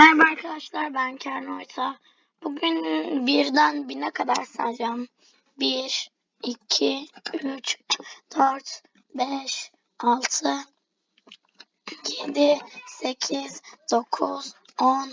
Merhaba arkadaşlar ben Kerem Oysa. Bugün birden bine kadar sayacağım. 1, 2, 3, 4, 5, 6, 7, 8, 9, 10,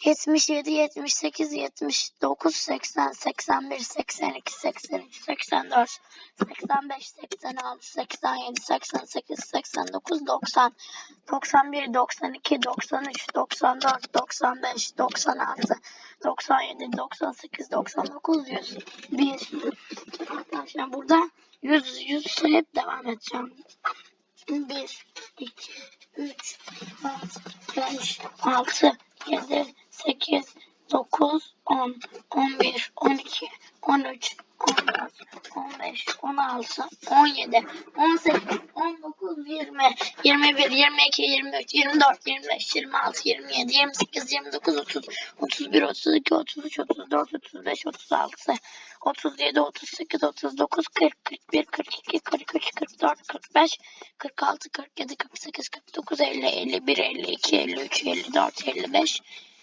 77, 78, 79, 80, 81, 82, 83, 84, 85, 86, 87, 88, 89, 90, 91, 92, 93, 94, 95, 96, 97, 98, 99, 100, 1. Arkadaşlar burada 100, 100 hep devam edeceğim. 1, 2, 3, 4, 5, 6, 7, 8, 9, 10, 11, 12, 13, 14, 15, 16, 17, 18, 19, 20, 21, 22, 23, 24, 25, 26, 27, 28, 29, 30, 31, 32, 33, 34, 35, 36, 37, 38, 39, 40, 41, 42, 43, 44, 45, 46, 47, 48, 49, 50, 51, 52, 53, 54, 55,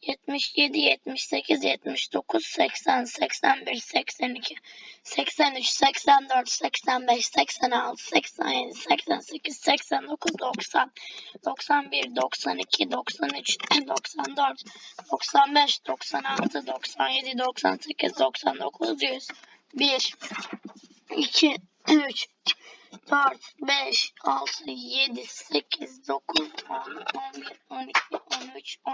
77, 78, 79, 80, 81, 82, 83, 84, 85, 86, 87, 88, 89, 90, 91, 92, 93, 94, 95, 96, 97, 98, 99, 100, 1, 2, 3, 4, 5, 6, 7, 8, 9, 10, 11, 12, 13,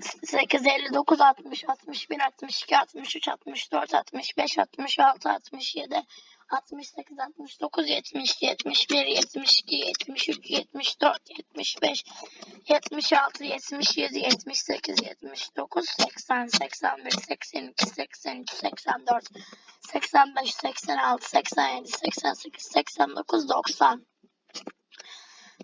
8, 59, 60, 61, 62, 63, 64, 65, 66, 67, 68, 69, 70, 71, 72, 73, 74, 75, 76, 77, 78, 79, 80, 81, 82, 83, 84, 85, 86, 87, 88, 89, 90.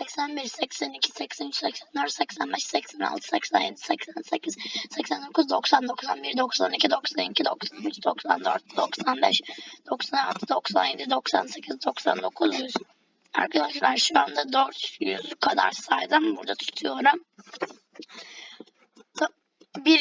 81, 82, 83, 84, 85, 86, 87, 88, 89, 90, 91, 92, 92, 93, 94, 95, 96, 97, 98, 99, 100. Arkadaşlar şu anda 400 kadar saydım. Burada tutuyorum.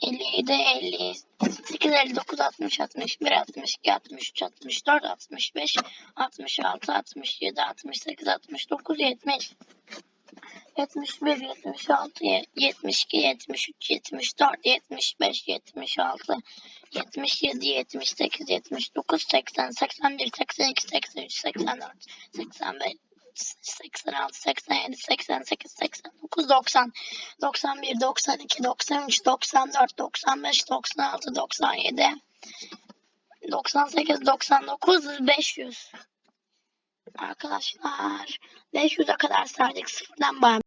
57, 58, 59, 60, 61, 62, 63, 64, 65, 66, 67, 68, 69, 70. 71, 76, 72, 73, 74, 75, 76, 77, 78, 79, 80, 81, 82, 83, 84, 85, 86, 87, 88, 89, 90, 91, 92, 93, 94, 95, 96, 97, 98, 99, 500. Arkadaşlar 500'e kadar saydık sıfırdan bay.